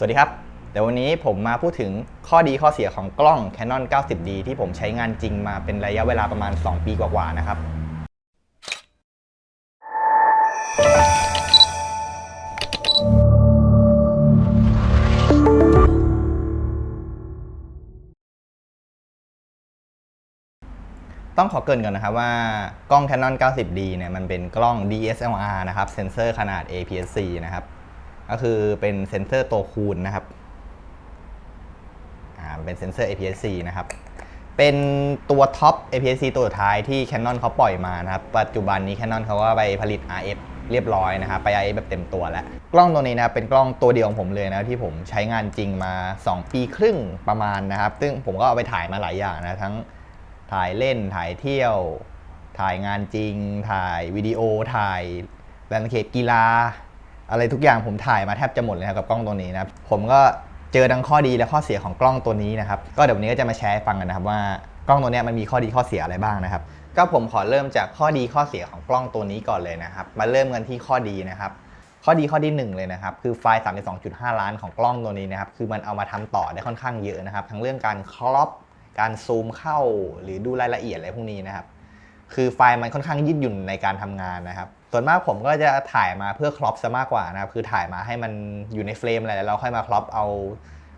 สวัสดีครับเดี๋ยววันนี้ผมมาพูดถึงข้อดีข้อเสียของกล้อง Canon 90D ที่ผมใช้งานจริงมาเป็นระยะเวลาประมาณ 2 ปีกว่าๆนะครับ ต้องขอเกรินก่อนนะครับว่ากล้อง Canon 90D เนี่ยมันเป็นกล้อง DSLR นะครับ เซนเซอร์ขนาด APS-C นะครับ ก็คือเป็นเซนเซอร์ตัวคูณนะครับอ่าเป็นเซนเซอร์ APS-C นะครับ เป็นตัวท็อป APS-C ตัวสุดท้ายที่ Canon เขาปล่อยมานะครับ ปัจจุบันนี้ Canon เขาก็ไปผลิต RF เรียบร้อยนะครับ ไป RF แบบเต็มตัวแล้ว กล้องตัวนี้นะครับเป็นกล้องตัวเดียวของผมเลยนะที่ผมใช้งานจริงมา 2 ปีครึ่งประมาณนะครับ ซึ่งผมก็เอาไปถ่ายมาหลายอย่างนะทั้งถ่ายเล่นถ่ายเที่ยว ถ่ายงานจริง ถ่ายวิดีโอถ่ายแลนด์สเคปกีฬา อะไรทุกอย่างผมถ่ายมาแทบจะหมดเลยครับกับกล้องตัวนี้นะครับผมก็เจอทั้งข้อดีและข้อเสียของกล้องตัวนี้นะครับก็เดี๋ยววันนี้ก็จะมาแชร์ให้ฟังกันนะครับว่ากล้องตัวนี้มันมีข้อดีข้อเสียอะไรบ้างนะครับ ก็ผมขอเริ่มจากข้อดีข้อเสียของกล้องตัวนี้ก่อนเลยนะครับ มาเริ่มกันที่ข้อดีนะครับ ข้อดีข้อที่หนึ่งเลยนะครับคือไฟล์ 32.5 ล้านของกล้องตัวนี้นะครับคือมันเอามาทำต่อได้ค่อนข้างเยอะนะครับ ทั้งเรื่องการครอปการซูมเข้าหรือดูรายละเอียดอะไรพวกนี้นะครับ คือไฟล์มันค่อนข้างยืดหยุ่นในการทำงานนะครับ ส่วนมากผมก็จะถ่ายมาเพื่อครอปซะมากกว่านะครับคือถ่ายมาให้มันอยู่ในเฟรมอะไรแล้วเราค่อยมาครอปเอา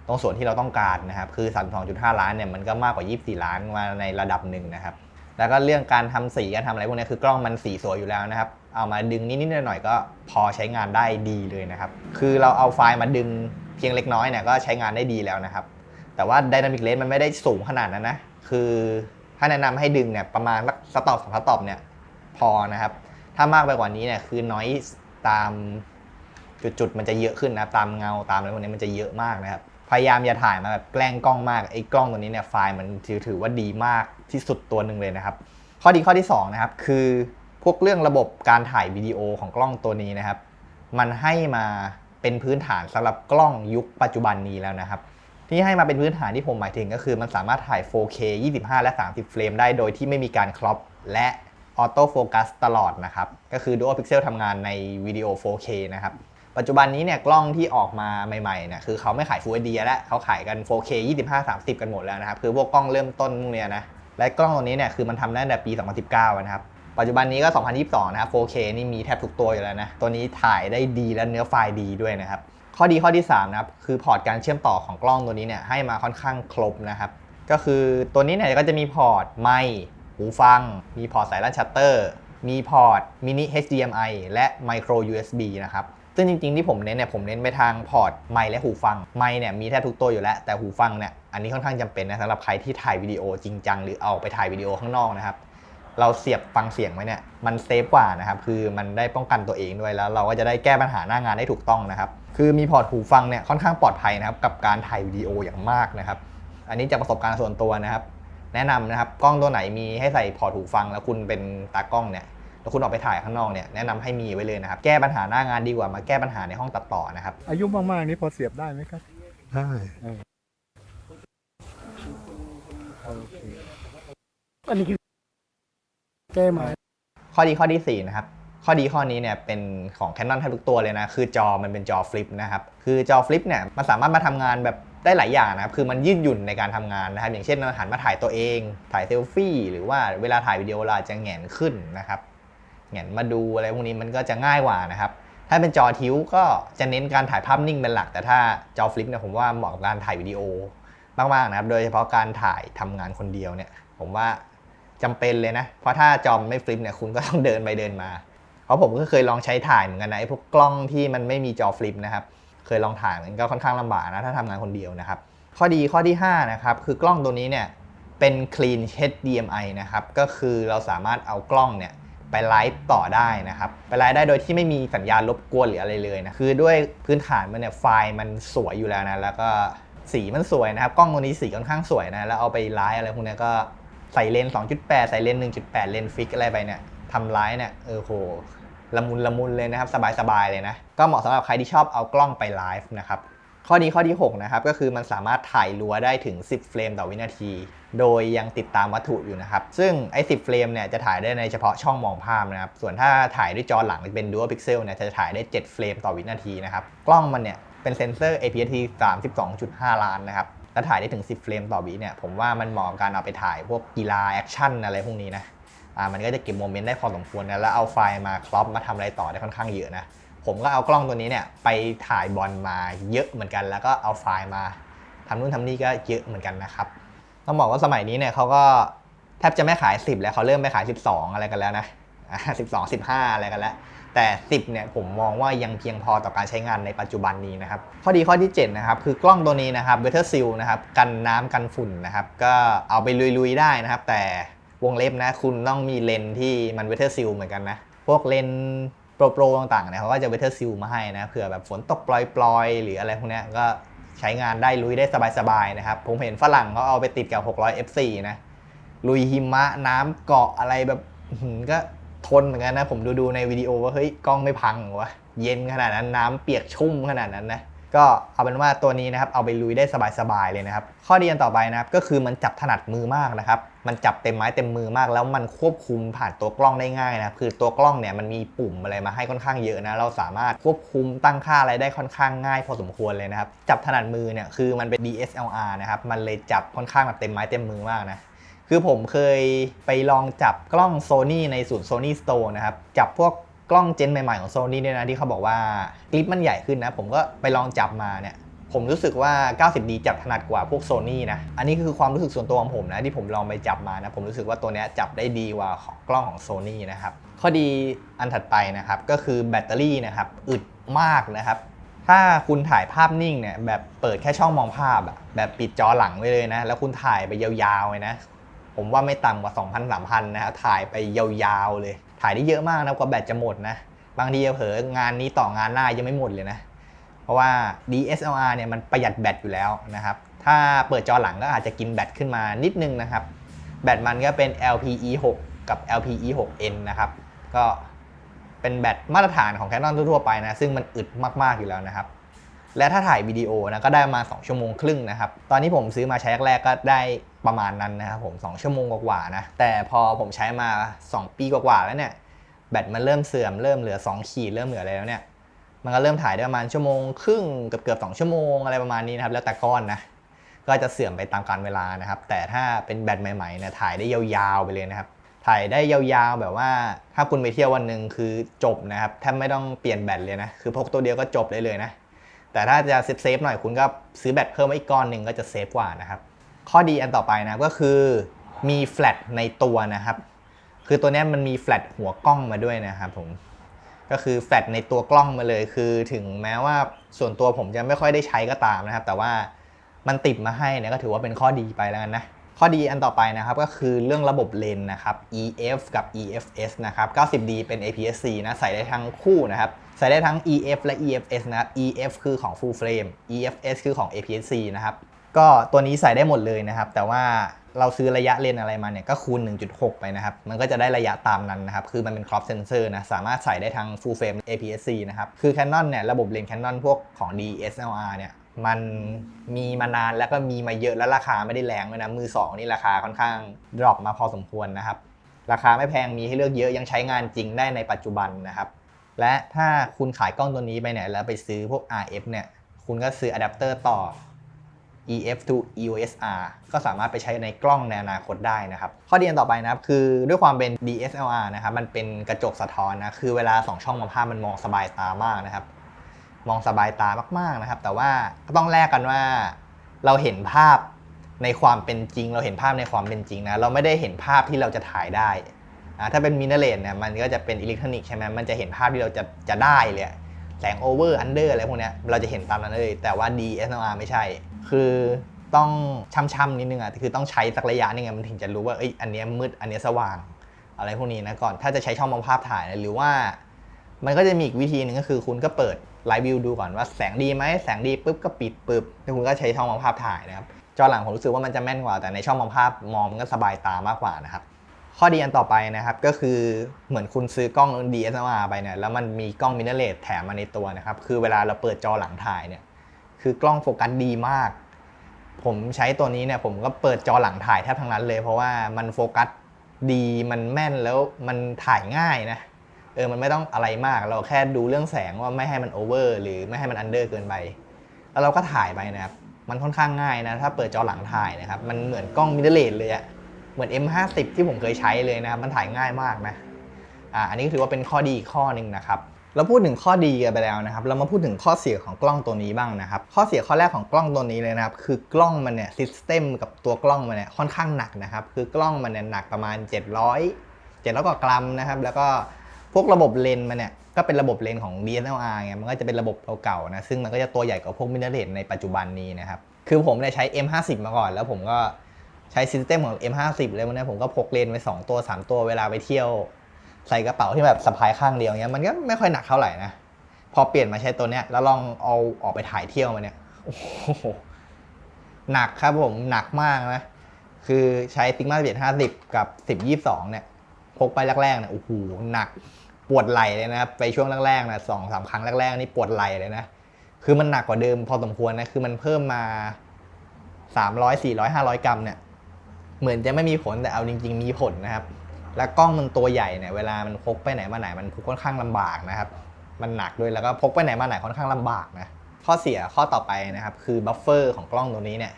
ตรงส่วนที่เราต้องการนะครับคือ 32.5 ล้านเนี่ยมันก็มากกว่า 24 ล้านมาในระดับหนึ่งนะครับแล้วก็เรื่องการทำสีการทำอะไรพวกนี้คือกล้องมันสีสวยอยู่แล้วนะครับเอามาดึงนิดๆหน่อยๆก็พอใช้งานได้ดีเลยนะครับคือเราเอาไฟล์มาดึงเพียงเล็กน้อยเนี่ยก็ใช้งานได้ดีแล้วนะครับแต่ว่า Dynamic Range มันไม่ได้สูงขนาดนั้นนะคือถ้าแนะนำให้ดึงเนี่ยประมาณสักสต็อปสองสต็อปเนี่ยพอนะครับ ถ้ามากไปกว่านี้เนี่ยคือน้อยตามจุดๆมันจะเยอะขึ้นนะตามเงาตามอะไรพวกนี้มันจะเยอะมากนะครับพยายามอย่าถ่ายมาแบบแกล้งกล้องมากไอ้กล้องตัวนี้เนี่ยไฟล์มันถือถือว่าดีมากที่สุดตัวหนึ่งเลยนะครับ ข้อดีข้อที่สองนะครับคือพวกเรื่องระบบการถ่ายวิดีโอของกล้องตัวนี้นะครับ มันให้มาเป็นพื้นฐานสำหรับกล้องยุคปัจจุบันนี้แล้วนะครับ ที่ให้มาเป็นพื้นฐานที่ผมหมายถึงก็คือมันสามารถถ่าย 4K 25 และ 30 เฟรมได้โดยที่ไม่มีการครอปและ ออโต้โฟกัสตลอดนะครับ ก็คือ Dual Pixel ทำงานในวิดีโอ 4K นะครับ ปัจจุบันนี้เนี่ยกล้องที่ออกมาใหม่ๆเนี่ยคือเขาไม่ขาย Full HD แล้วเขาขายกัน 4K 25 30 กันหมดแล้วนะครับ คือพวกกล้องเริ่มต้นพวกเนี้ยนะ และกล้องตัวนี้เนี่ยคือมันทำได้แต่ปี 2019 นะครับ ปัจจุบันนี้ก็ 2022 นะครับ 4K นี่มีแทบทุกตัวอยู่แล้วนะ ตัวนี้ถ่ายได้ดีและเนื้อไฟล์ดีด้วยนะครับ ข้อดีข้อที่3นะครับคือพอร์ตการเชื่อมต่อของกล้องตัวนี้เนี่ยให้มาค่อนข้างครบนะครับ ก็คือตัวนี้เนี่ยก็จะมีพอร์ตไมค์ หูฟัง มีพอร์ตสายลั่นชัตเตอร์ มีพอร์ตมินิ HDMI และ Micro USB นะครับ ซึ่งจริงๆที่ผมเน้นเนี่ยผมเน้นไปทางพอร์ตไมค์และหูฟัง ไมค์เนี่ยมีแทบทุกตัวอยู่แล้ว แต่หูฟังเนี่ยอันนี้ค่อนข้างจำเป็นนะสำหรับใครที่ถ่ายวิดีโอจริงจังหรือเอาไปถ่ายวิดีโอข้างนอกนะครับเราเสียบฟังเสียงไว้เนี่ยมันเซฟกว่านะครับคือมันได้ป้องกันตัวเองด้วยแล้ว เราก็จะได้แก้ปัญหาหน้างานได้ถูกต้องนะครับคือมีพอร์ตหูฟังเนี่ยค่อนข้างปลอดภัยนะครับกับการถ่ายวิดีโออย่างมากนะครับ อันนี้จากประสบการณ์ส่วนตัวนะครับ แนะนำนะครับกล้องตัวไหนมีให้ใส่พอร์ตหูฟัง แล้วคุณเป็นตากล้องเนี่ยแล้วคุณออกไปถ่ายข้างนอกเนี่ยแนะนำให้มีไว้เลยนะครับ แก้ปัญหาหน้างานดีกว่ามาแก้ปัญหาในห้องตัดต่อนะครับ อายุมากๆนี่พอเสียบได้ไหมครับ ได้อันนี้คือแก้มาข้อดีข้อที่4นะครับข้อดีข้อนี้เนี่ยเป็นของ Canon แทบทุกตัวเลยนะ คือจอมันเป็นจอฟลิปนะครับ คือจอฟลิปเนี่ยมันสามารถมาทำงานแบบ ได้หลายอย่างนะครับ คือมันยืดหยุ่นในการทำงานนะครับ อย่างเช่นเราหันมาถ่ายตัวเอง ถ่ายเซลฟี่ หรือว่าเวลาถ่ายวิดีโอเราจะแงนขึ้นนะครับแงนมาดูอะไรพวกนี้มันก็จะง่ายกว่านะครับ ถ้าเป็นจอทิ้วก็จะเน้นการถ่ายภาพนิ่งเป็นหลัก แต่ถ้าจอฟลิปเนี่ยผมว่าเหมาะกับการถ่ายวิดีโอมากๆนะครับ โดยเฉพาะการถ่ายทำงานคนเดียวเนี่ย ผมว่าจำเป็นเลยนะ เพราะถ้าจอมไม่ฟลิปเนี่ยคุณก็ต้องเดินไปเดินมา เพราะผมก็เคยลองใช้ถ่ายเหมือนกันนะไอ้พวกกล้องที่มันไม่มีจอฟลิปนะครับ เคยลองถ่ายมันก็ค่อนข้างลำบากนะถ้าทำงานคนเดียวนะครับ ข้อดีข้อที่5นะครับคือกล้องตัวนี้เนี่ยเป็น clean HDMI นะครับก็คือเราสามารถเอากล้องเนี่ยไปไลฟ์ต่อได้นะครับ ไปไลฟ์ได้โดยที่ไม่มีสัญญาณรบกวนหรืออะไรเลยนะคือด้วยพื้นฐานมันเนี่ยไฟล์มันสวยอยู่แล้วนะแล้วก็สีมันสวยนะครับกล้องตัวนี้สีค่อนข้างสวยนะแล้วเอาไปไลฟ์อะไรพวกนี้ก็ใส่เลนส์2.8 ใส่เลนส์1.8 เลนส์ฟิกอะไรไปเนี่ยทำไลฟ์เนี่ยเออโห ละมุนละมุนเลยนะครับ สบายๆเลยนะ ก็เหมาะสำหรับใครที่ชอบเอากล้องไปไลฟ์นะครับ ข้อดีข้อที่ 6 นะครับ ก็คือมันสามารถถ่ายรัวได้ถึง 10 เฟรมต่อวินาที โดยยังติดตามวัตถุอยู่นะครับ ซึ่งไอ้10 เฟรมเนี่ยจะถ่ายได้ในเฉพาะช่องมองภาพนะครับ ส่วนถ้าถ่ายด้วยจอหลังเป็น Dual Pixel เนี่ยจะถ่ายได้ 7 เฟรมต่อวินาทีนะครับ กล้องมันเนี่ยเป็นเซนเซอร์ APS-C 32.5 ล้านนะครับแล้วถ่ายได้ถึง 10 เฟรมต่อวิเนี่ย ผมว่ามันเหมาะกับการเอาไปถ่ายพวกกีฬาแอคชั่นอะไรพวกนี้นะ มันก็จะเก็บโมเมนต์ได้พอสมควรนะแล้วเอาไฟล์มาครอปมาทำอะไรต่อได้ค่อนข้างเยอะนะผมก็เอากล้องตัวนี้เนี่ยไปถ่ายบอลมาเยอะเหมือนกัน แล้วก็เอาไฟล์มาทำนู่นทำนี่ก็เยอะเหมือนกันนะครับต้องบอกว่าสมัยนี้เนี่ยเขาก็แทบจะไม่ขาย 10 แล้วเขาเริ่มไปขาย 12 อะไรกันแล้วนะอ่า12 15 อะไรกันแล้ว แต่ 10 เนี่ยผมมองว่ายังเพียงพอต่อการใช้งานในปัจจุบันนี้นะครับ ข้อดีข้อที่ 7 นะครับ คือกล้องตัวนี้นะครับ Weather Seal นะครับ กันน้ำกันฝุ่นนะครับ ก็เอาไปลุยๆได้นะครับ แต่ วงเล็บนะ คุณต้องมีเลนส์ที่มัน Weather Seal เหมือนกันนะ พวกเลนส์โปรต่างๆเนี่ยเขาก็จะ Weather Seal มาให้นะเผื่อแบบฝนตกปล่อยๆ หรืออะไรพวกนี้ก็ใช้งานได้ลุยได้สบายๆนะครับ ผมเห็นฝรั่งเขาเอาไปติดกับ 600 f4 นะ ลุยหิมะน้ำเกาะอะไรแบบก็ทนเหมือนกันนะ ผมดูดูๆในวิดีโอว่าเฮ้ยกล้องไม่พังวะเย็นขนาดนั้นน้ำเปียกชุ่มขนาดนั้นนะ ก็เอาเป็นว่าตัวนี้นะครับเอาไปลุยได้สบายๆเลยนะครับ ข้อดีอันต่อไปนะครับก็คือมันจับถนัดมือมากนะครับ มันจับเต็มไม้เต็มมือมาก แล้วมันควบคุมผ่านตัวกล้องได้ง่ายนะคือตัวกล้องเนี่ยมันมีปุ่มอะไรมาให้ค่อนข้างเยอะนะเราสามารถควบคุมตั้งค่าอะไรได้ค่อนข้างง่ายพอสมควรเลยนะครับจับถนัดมือเนี่ยคือมันเป็น DSLR นะครับมันเลยจับค่อนข้างแบบเต็มไม้เต็มมือมากนะคือผมเคยไปลองจับกล้อง Sony ในศูนย์ Sony Store นะครับจับพวก กล้องเจนใหม่ๆของ Sony เนี่ยนะที่เขาบอกว่าคลิปมันใหญ่ขึ้นนะ ผมก็ไปลองจับมาเนี่ยผมรู้สึกว่า 90D จับถนัดกว่าพวก Sony นะ อันนี้คือความรู้สึกส่วนตัวของผมนะ ที่ผมลองไปจับมานะ ผมรู้สึกว่าตัวนี้จับได้ดีกว่าของกล้องของ Sony นะครับ ข้อดีอันถัดไปนะครับ ก็คือแบตเตอรี่นะครับ อึดมากนะครับ ถ้าคุณถ่ายภาพนิ่งเนี่ย แบบเปิดแค่ช่องมองภาพอะแบบปิดจอหลังไว้เลยนะ แล้วคุณถ่ายไปยาวๆเลยนะ ผมว่าไม่ต่ำกว่า 2,000 3,000 นะถ่ายไปยาวๆเลย ถ่ายได้เยอะมากนะกว่าแบตจะหมดนะ บางทีเผลองานนี้ต่องานหน้ายังไม่หมดเลยนะ เพราะว่า DSLR เนี่ยมันประหยัดแบตอยู่แล้วนะครับ ถ้าเปิดจอหลังก็อาจจะกินแบตขึ้นมานิดนึงนะครับ แบตมันก็เป็น LPE6 กับ LPE6N นะครับ ก็เป็นแบตมาตรฐานของ Canon ทั่วไปนะ ซึ่งมันอึดมากๆอยู่แล้วนะครับ และถ้าถ่ายวิดีโอนะก็ได้มา 2 ชั่วโมงครึ่งนะครับ ตอนนี้ผมซื้อมาใช้แรกๆก็ได้ประมาณนั้นนะครับผม 2 ชั่วโมงกว่าๆนะ แต่พอผมใช้มา 2 ปีกว่าๆแล้วเนี่ย แบตมันเริ่มเสื่อมเริ่มเหลือ 2 ขีดเริ่มเหลืออะไรแล้วเนี่ย มันก็เริ่มถ่ายได้ประมาณชั่วโมงครึ่งเกือบเกือบสองชั่วโมงอะไรประมาณนี้นะครับ แล้วแต่ก้อนนะ ก็จะเสื่อมไปตามกาลเวลานะครับ แต่ถ้าเป็นแบตใหม่ๆเนี่ยถ่ายได้ยาวๆไปเลยนะครับ ถ่ายได้ยาวๆแบบว่า ถ้าคุณไปเที่ยววันหนึ่งคือจบนะครับ แทบไม่ต้องเปลี่ยนแบตเลยนะ คือพกตัวเดียวก็จบได้เลยนะ แต่ถ้าจะเซฟๆหน่อยคุณก็ซื้อแบตเพิ่มอีกก้อนหนึ่งก็จะเซฟกว่านะครับ ข้อดีอันต่อไปนะก็คือมีแฟลชในตัวนะครับ คือตัวนี้มันมีแฟลชหัวกล้องมาด้วยนะครับผมก็คือแฟลชในตัวกล้องมาเลย คือถึงแม้ว่าส่วนตัวผมจะไม่ค่อยได้ใช้ก็ตามนะครับ แต่ว่ามันติดมาให้เนี่ยก็ถือว่าเป็นข้อดีไปแล้วกันนะข้อดีอันต่อไปนะครับก็คือเรื่องระบบเลนนะครับ EF กับ EFS นะครับ 90D เป็น APS-C นะใส่ได้ทั้งคู่นะครับ ใส่ได้ทั้ง EF และ EFS นะครับ EF คือของ full frame EFS คือของ APS-C นะครับ ก็ตัวนี้ใส่ได้หมดเลยนะครับ แต่ว่าเราซื้อระยะเลนอะไรมาเนี่ยก็คูณ 1.6 ไปนะครับ มันก็จะได้ระยะตามนั้นนะครับ คือมันเป็น crop sensor นะ สามารถใส่ได้ทั้ง full frame APS-C นะครับ คือ Canon เนี่ย ระบบเลน Canon พวกของ DSLR เนี่ย มันมีมานานแล้วก็มีมาเยอะแล้วราคาไม่ได้แรงเลยนะ มือ 2 นี่ราคาค่อนข้างดรอปมาพอสมควรนะครับ ราคาไม่แพง มีให้เลือกเยอะ ยังใช้งานจริงได้ในปัจจุบันนะครับ และถ้าคุณขายกล้องตัวนี้ไปเนี่ยแล้วไปซื้อพวก RF เนี่ย คุณก็ซื้ออะแดปเตอร์ต่อ EF to EOS R ก็สามารถไปใช้ในกล้องในอนาคตได้นะครับ ข้อดีอันต่อไปนะครับ คือด้วยความเป็น DSLR นะครับ มันเป็นกระจกสะท้อนนะ คือเวลาสองช่องมองภาพมันมองสบายตามากนะครับ มองสบายตามากๆนะครับ แต่ว่าก็ต้องแลกกันว่าเราเห็นภาพในความเป็นจริง เราเห็นภาพในความเป็นจริงนะ เราไม่ได้เห็นภาพที่เราจะถ่ายได้ ถ้าเป็นมินาเลนเนี่ยมันก็จะเป็นอิเล็กทรอนิกส์ใช่ไหมมันจะเห็นภาพที่เราจะจะได้เลยแสงโอเวอร์อันเดอร์อะไรพวกเนี้ยเราจะเห็นตามนั้นเลย แต่ว่า DSLR ไม่ใช่ คือต้องช่ำๆนิดนึงอะคือต้องใช้สักระยะนึงอะมันถึงจะรู้ว่าเอ้ยอันนี้มืดอันนี้สว่าง อะไรพวกนี้นะก่อนถ้าจะใช้ช่องมองภาพถ่ายนะหรือว่า มันก็จะมีอีกวิธีหนึ่งก็คือคุณก็เปิดไลฟ์วิวดูก่อนว่าแสงดีไหมแสงดีปุ๊บก็ปิดปุ๊บแล้วคุณก็ใช้ช่องมองภาพถ่ายนะครับจอหลังผมรู้สึกว่ามันจะแม่นกว่าแต่ในช่องมองภาพมองมันก็สบายตามากกว่านะครับ ข้อดีอันต่อไปนะครับก็คือเหมือนคุณซื้อกล้อง DSLR ไปเนี่ยแล้วมันมีกล้องมิเนเลสแถมมาในตัวนะครับ คือเวลาเราเปิดจอหลังถ่ายเนี่ยคือกล้องโฟกัสดีมาก ผมใช้ตัวนี้เนี่ยผมก็เปิดจอหลังถ่ายแทบทั้งนั้นเลย เพราะว่ามันโฟกัสดีมันแม่นแล้วมันถ่ายง่ายนะเออมันไม่ต้องอะไรมากเราแค่ดูเรื่องแสงว่าไม่ให้มันโอเวอร์หรือไม่ให้มันอันเดอร์เกินไป แล้วเราก็ถ่ายไปนะครับมันค่อนข้างง่ายนะถ้าเปิดจอหลังถ่ายนะครับมันเหมือนกล้องมิเรเลสเลยอะ มือน M50 ที่ผมเคยใช้เลยนะครับ มันถ่ายง่ายมากนะอ่าอันนี้ก็ถือว่าเป็นข้อดีอีกข้อหนึ่งนะครับเราพูดถึงข้อดีกันไปแล้วนะครับ เรามาพูดถึงข้อเสียของกล้องตัวนี้บ้างนะครับ ข้อเสียข้อแรกของกล้องตัวนี้เลยนะครับ คือกล้องมันเนี่ยซิสเต็มกับตัวกล้องมันเนี่ยค่อนข้างหนักนะครับ คือกล้องมันเนี่ยหนักประมาณ 700 700กว่ากรัมนะครับ แล้วก็พวกระบบเลนมันเนี่ยก็เป็นระบบเลนของ DSLR ไง มันก็จะเป็นระบบเก่าๆนะ ซึ่งมันก็จะตัวใหญ่กว่าพวกมิเรเลสในปัจจุบันนี้นะครับ คือผมเนี่ยใช้ M50 มาก่อน แล้วผมก็ ใช้ซิสเต็มของ M50 เลยวันนี้ผมก็พกเลนไปสองตัวสามตัวเวลาไปเที่ยว ใส่กระเป๋าที่แบบสะพายข้างเดียวเงี้ยมันก็ไม่ค่อยหนักเท่าไหร่นะ พอเปลี่ยนมาใช้ตัวเนี้ยแล้วลองเอาออกไปถ่ายเที่ยวมาเนี่ยโอ้โหหนักครับผมหนักมากนะ คือใช้ซิกมาเบียห้าสิบกับสิบยี่สองเนี่ย พกไปแรกๆเนี่ยโอ้โหหนักปวดไหล่เลยนะครับ ไปช่วงแรกๆนะสองสามครั้งแรกๆนี่ปวดไหล่เลยนะ คือมันหนักกว่าเดิมพอสมควรนะ คือมันเพิ่มมาสามร้อยสี่ร้อยห้าร้อยกรัมเนี่ย เหมือนจะไม่มีผลแต่เอาจริง ๆ มีผลนะครับ แล้วกล้องมันตัวใหญ่เนี่ยเวลามันพกไปไหนมาไหนมันพกค่อนข้างลำบากนะครับ มันหนักด้วยแล้วก็พกไปไหนมาไหนค่อนข้างลำบากนะข้อเสียข้อต่อไปนะครับ คือบัฟเฟอร์ของกล้องตัวนี้เนี่ย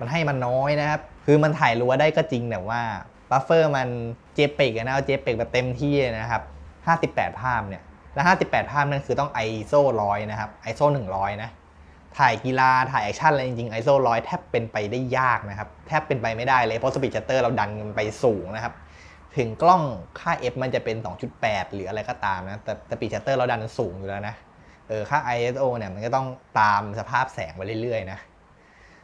มันให้มันน้อยนะครับ คือมันถ่ายรัวได้ก็จริงแต่ว่าบัฟเฟอร์มันเจเปกนะเอาเจเปกแบบเต็มที่นะครับ 58 ภาพเนี่ย แล้ว58 ภาพนั่นคือต้อง ISO 100 นะครับ ISO 100 นะ ถ่ายกีฬาถ่ายแอคชั่นอะไรจริงๆ ISO 100 แทบเป็นไปได้ยากนะครับ แทบเป็นไปไม่ได้เลย เพราะสปีดชัตเตอร์เราดันมันไปสูงนะครับ ถึงกล้องค่า f มันจะเป็น 2.8 หรืออะไรก็ตามนะ แต่สปีดชัตเตอร์เราดันสูงอยู่แล้วนะเออค่า ISO เนี่ยมันก็ต้องตามสภาพแสงไปเรื่อยๆนะ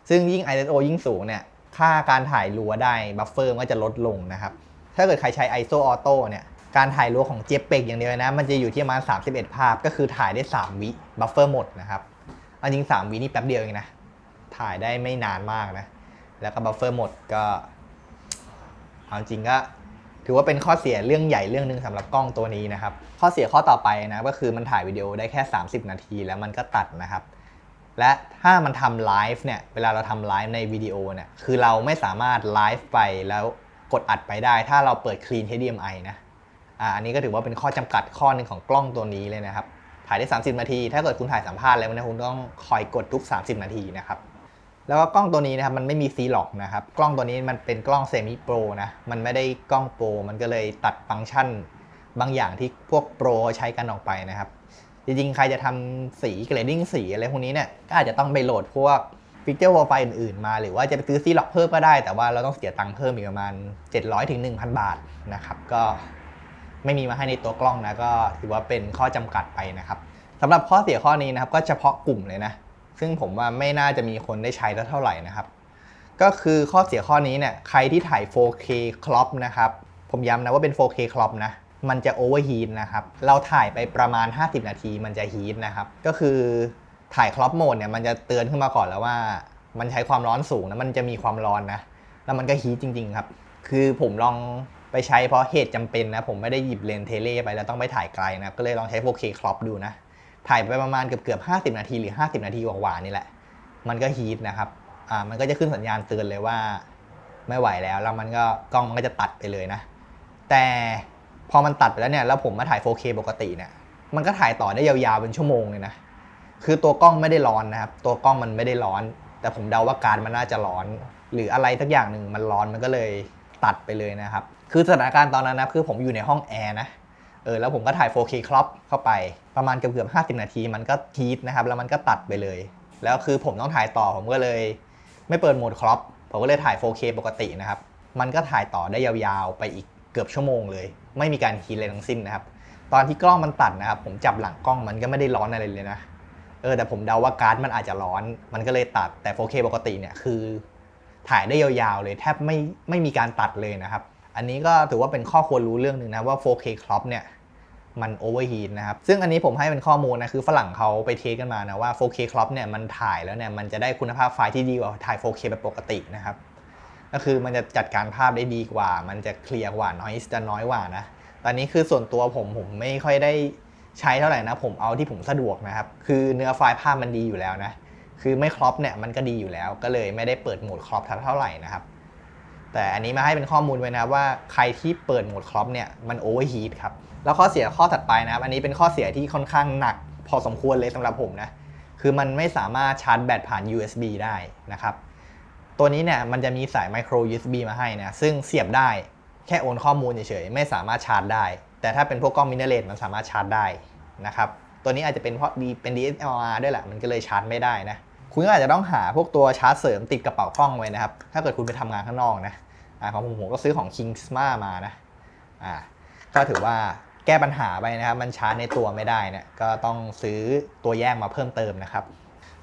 ซึ่งยิ่ง ISO ยิ่งสูงเนี่ยค่าการถ่ายรัวได้บัฟเฟอร์มันก็จะลดลงนะครับ ถ้าเกิดใครใช้ ISO Auto เนี่ยการถ่ายรัวของ JPEG อย่างเดียวนะ มันจะอยู่ที่ประมาณ31 ภาพก็คือถ่ายได้ 3 วิบัฟเฟอร์หมดนะครับ เอาจริง 3วินี่แป๊บเดียวเองนะ ถ่ายได้ไม่นานมากนะ แล้วก็บัฟเฟอร์หมดก็เอาจริงก็ถือว่าเป็นข้อเสียเรื่องใหญ่เรื่องหนึ่งสำหรับกล้องตัวนี้นะครับ ข้อเสียข้อต่อไปนะก็คือมันถ่ายวิดีโอได้แค่ 30 นาทีแล้วมันก็ตัดนะครับ และถ้ามันทำไลฟ์เนี่ยเวลาเราทำไลฟ์ในวิดีโอเนี่ยคือเราไม่สามารถไลฟ์ไปแล้วกดอัดไปได้ ถ้าเราเปิด Clean HDMI นะอ่าอันนี้ก็ถือว่าเป็นข้อจำกัดข้อหนึ่งของกล้องตัวนี้เลยนะครับ ถ่ายได้ 30 นาที ถ้าเกิดคุณถ่ายสัมภาษณ์แล้วนะคุณต้องคอยกดทุก 30 นาทีนะครับแล้วก็กล้องตัวนี้นะครับมันไม่มีซีล็อกนะครับกล้องตัวนี้มันเป็นกล้องเซมิโปรนะมันไม่ได้กล้องโปรมันก็เลยตัดฟังก์ชันบางอย่างที่พวกโปรใช้กันออกไปนะครับ จริงๆ ใครจะทำสีเกรดดิ้งสีอะไรพวกนี้เนี่ยก็อาจจะต้องไปโหลดพวกฟิกเจอร์วอลไฟอื่นๆมา หรือว่าจะไปซื้อซีล็อกเพิ่มก็ได้ แต่ว่าเราต้องเสียตังค์เพิ่มอีกประมาณ 700-1,000 บาทนะครับก็ ไม่มีมาให้ในตัวกล้องนะก็ถือว่าเป็นข้อจำกัดไปนะครับสำหรับข้อเสียข้อนี้นะครับก็เฉพาะกลุ่มเลยนะ ซึ่งผมว่าไม่น่าจะมีคนได้ใช้เท่าไหร่นะครับ ก็คือข้อเสียข้อนี้เนี่ยใครที่ถ่าย 4K crop นะครับผมย้ำนะว่าเป็น 4K crop นะมันจะ overheat นะครับ เราถ่ายไปประมาณ 50 นาทีมันจะ heat นะครับ ก็คือถ่าย crop mode เนี่ยมันจะเตือนขึ้นมาก่อนแล้วว่า มันใช้ความร้อนสูงนะ มันจะมีความร้อนนะ แล้วมันก็ heat จริง ๆ ครับ คือผมลอง ไปใช้เพราะเหตุจำเป็นนะ ผมไม่ได้หยิบเลนเทเล่ไปแล้วต้องไปถ่ายไกลนะก็เลยลองใช้ 4K crop ดูนะ ถ่ายไปประมาณเกือบเกือบ50 นาทีหรือ 50 นาทีกว่าๆนี่แหละ มันก็ฮีทนะครับอ่ามันก็จะขึ้นสัญญาณเตือนเลยว่า ไม่ไหวแล้วแล้วมันก็กล้องมันก็จะตัดไปเลยนะ แต่พอมันตัดไปแล้วเนี่ยแล้วผมมาถ่าย 4K ปกติเนี่ยมันก็ถ่ายต่อได้ยาวๆเป็นชั่วโมงเลยนะคือตัวกล้องไม่ได้ร้อนนะครับ ตัวกล้องมันไม่ได้ร้อน แต่ผมเดาว่าการมันน่าจะร้อน หรืออะไรสักอย่างหนึ่งมันร้อนมันก็เลยตัดไปเลยนะครับ คือสถานการณ์ตอนนั้นนะคือผมอยู่ในห้องแอร์นะเออแล้วผมก็ถ่าย 4K crop เข้าไปประมาณเกือบเกือบ50นาที มันก็ฮีทนะครับแล้วมันก็ตัดไปเลย แล้วคือผมต้องถ่ายต่อผมก็เลย ไม่เปิดโหมด crop ผมก็เลยถ่าย 4K ปกตินะครับ มันก็ถ่ายต่อได้ยาวๆ ไปอีกเกือบชั่วโมงเลย ไม่มีการฮีทเลยทั้งสิ้นนะครับ ตอนที่กล้องมันตัดนะครับ ผมจับหลังกล้องมันก็ไม่ได้ร้อนอะไรเลยนะ เออแต่ผมเดาว่าการ์ดมันอาจจะร้อน มันก็เลยตัดแต่ 4K ปกติเนี่ยคือ ถ่ายได้ยาวๆเลยแทบไม่ไม่มีการตัดเลยนะครับ อันนี้ก็ถือว่าเป็นข้อควรรู้เรื่องหนึ่งนะว่า 4K crop เนี่ยมันโอเวอร์ฮีทนะครับ ซึ่งอันนี้ผมให้เป็นข้อมูลนะ คือฝรั่งเขาไปเทสกันมานะว่า 4K crop เนี่ยมันถ่ายแล้วเนี่ยมันจะได้คุณภาพไฟล์ที่ดีกว่าถ่าย 4K แบบปกตินะครับ ก็คือมันจะจัดการภาพได้ดีกว่า มันจะเคลียร์กว่า noise จะน้อยกว่านะ ตอนนี้คือส่วนตัวผมผมไม่ค่อยได้ใช้เท่าไหร่นะ ผมเอาที่ผมสะดวกนะครับ คือเนื้อไฟล์ภาพมันดีอยู่แล้วนะ คือไม่ครอปเนี่ยมันก็ดีอยู่แล้ว ก็เลยไม่ได้เปิดโหมดครอปเท่าไหร่นะครับ แต่อันนี้มาให้เป็นข้อมูลไว้นะว่าใครที่เปิดโหมดครอปเนี่ยมันโอเวอร์ฮีทครับ แล้วข้อเสียข้อถัดไปนะครับ อันนี้เป็นข้อเสียที่ค่อนข้างหนักพอสมควรเลยสำหรับผมนะ คือมันไม่สามารถชาร์จแบตผ่าน USB ได้นะครับ ตัวนี้เนี่ยมันจะมีสาย micro USB มาให้นะ ซึ่งเสียบได้แค่โอนข้อมูลเฉยๆไม่สามารถชาร์จได้ แต่ถ้าเป็นพวกกล้องมิเนเรตมันสามารถชาร์จได้นะครับตัวนี้อาจจะเป็นเพราะดีเป็น DSLR ด้วยแหละมันก็เลยชาร์จไม่ได้นะคุณก็อาจจะต้องหาพวกตัวชาร์จเสริมติดกระเป๋ากล้องไว้นะครับ ถ้าเกิดคุณไปทำงานข้างนอกนะ ของผมผมก็ซื้อของ Kingsma มานะอ่าก็ถือว่าแก้ปัญหาไปนะครับ มันชาร์จในตัวไม่ได้เนี่ยก็ต้องซื้อตัวแยกมาเพิ่มเติมนะครับ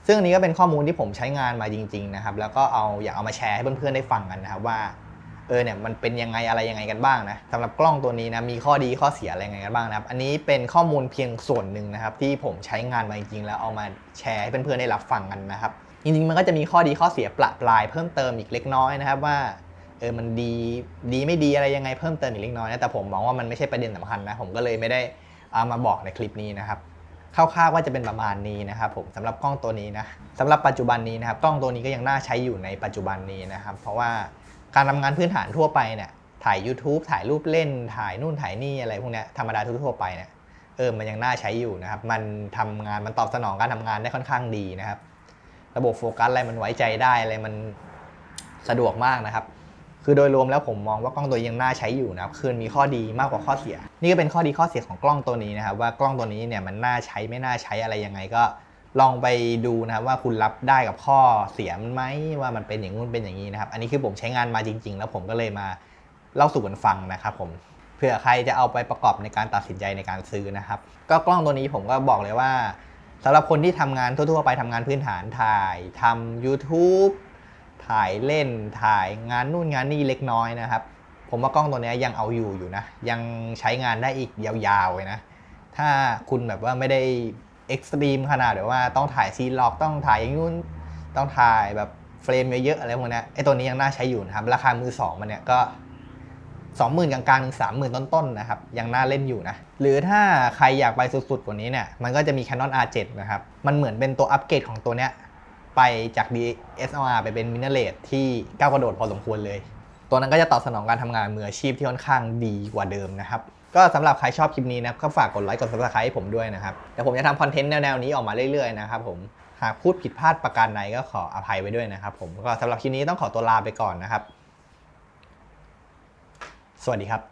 ซึ่งอันนี้ก็เป็นข้อมูลที่ผมใช้งานมาจริง ๆ นะครับ แล้วก็เอาอยากเอามาแชร์ให้เพื่อนๆได้ฟังกันนะครับว่าเออเนี่ยมันเป็นยังไงอะไรยังไงกันบ้างนะสำหรับกล้องตัวนี้นะมีข้อดีข้อเสียอะไรยังไงกันบ้างนะครับ อันนี้เป็นข้อมูลเพียงส่วนหนึ่งนะครับ ที่ผมใช้งานมาจริงๆแล้วเอามาแชร์ให้เพื่อนๆได้รับฟังกันนะครับ จริงๆมันก็จะมีข้อดีข้อเสียประปรายเพิ่มเติมอีกเล็กน้อยนะครับว่า ออมันดีดีไม่ดีอะไรยังไงเพิ่มเติมอีกเล็กน้อยนะแต่ผมมองว่ามันไม่ใช่ประเด็นสำคัญนะผมก็เลยไม่ได้เอามาบอกในคลิปนี้นะครับคร่าวๆว่าจะเป็นประมาณนี้นะครับผมสำหรับกล้องตัวนี้นะสำหรับปัจจุบันนี้นะครับกล้องตัวนี้ก็ยังน่าใช้อยู่ในปัจจุบันนี้นะครับ เพราะว่าการทำงานพื้นฐานทั่วไปเนี่ยถ่าย YouTube ถ่ายรูปเล่น ถ่ายนู่นถ่ายนี่อะไรพวกเนี้ยธรรมดาทั่วไปเนี่ยเออมันยังน่าใช้อยู่นะครับ มันทำงานมันตอบสนองการทำงานได้ค่อนข้างดีนะครับ ระบบโฟกัสอะไรมันไว้ใจได้อะไรมันสะดวกมากนะครับ คือโดยรวมแล้วผมมองว่ากล้องตัวยังน่าใช้อยู่นะครับคือมีข้อดีมากกว่าข้อเสีย นี่ก็เป็นข้อดีข้อเสียของกล้องตัวนี้นะครับว่ากล้องตัวนี้เนี่ยมันน่าใช้ไม่น่าใช้อะไรยังไงก็ลองไปดูนะครับว่าคุณรับได้กับข้อเสียมันไหมว่ามันเป็นอย่างนู้นเป็นอย่างนี้นะครับ อันนี้คือผมใช้งานมาจริง ๆ แล้วผมก็เลยมาเล่าสู่กันฟังนะครับผมเผื่อใครจะเอาไปประกอบในการตัดสินใจในการซื้อนะครับ ก็กล้องตัวนี้ผมก็บอกเลยว่าสำหรับคนที่ทำงานทั่วๆ ไปทำงานพื้นฐานถ่ายทำ YouTube ถ่ายเล่นถ่ายงานนู่นงานนี่เล็กน้อยนะครับ ผมว่ากล้องตัวนี้ยังเอาอยู่อยู่นะ ยังใช้งานได้อีกยาวๆเลยนะ ถ้าคุณแบบว่าไม่ได้เอ็กซ์ตรีมขนาดแบบว่าต้องถ่ายซีล็อกต้องถ่ายอย่างนู้นต้องถ่ายแบบเฟรมเยอะๆอะไรพวกนี้ไอ้ตัวนี้ยังน่าใช้อยู่นะครับ ราคามือสองมันเนี่ยก็20,000กลางๆถึง30,000ต้นๆนะครับ ยังน่าเล่นอยู่นะ หรือถ้าใครอยากไปสุดๆกว่านี้เนี่ย มันก็จะมี Canon R7 นะครับ มันเหมือนเป็นตัวอัปเกรดของตัวเนี้ย ไปจาก DSLR ไปเป็น Mirrorless ที่ก้าวกระโดดพอสมควรเลย ตัวนั้นก็จะตอบสนองการทำงานมืออาชีพที่ค่อนข้างดีกว่าเดิมนะครับ ก็สำหรับใครชอบคลิปนี้นะก็ฝากกดไลค์กด subscribe ให้ผมด้วยนะครับเดี๋ยวผมจะทำคอนเทนต์แนวๆนี้ออกมาเรื่อยๆนะครับผมหากพูดผิดพลาดประการใดก็ขออภัยไว้ด้วยนะครับผมก็สำหรับคลิปนี้ต้องขอตัวลาไปก่อนนะครับ สวัสดีครับ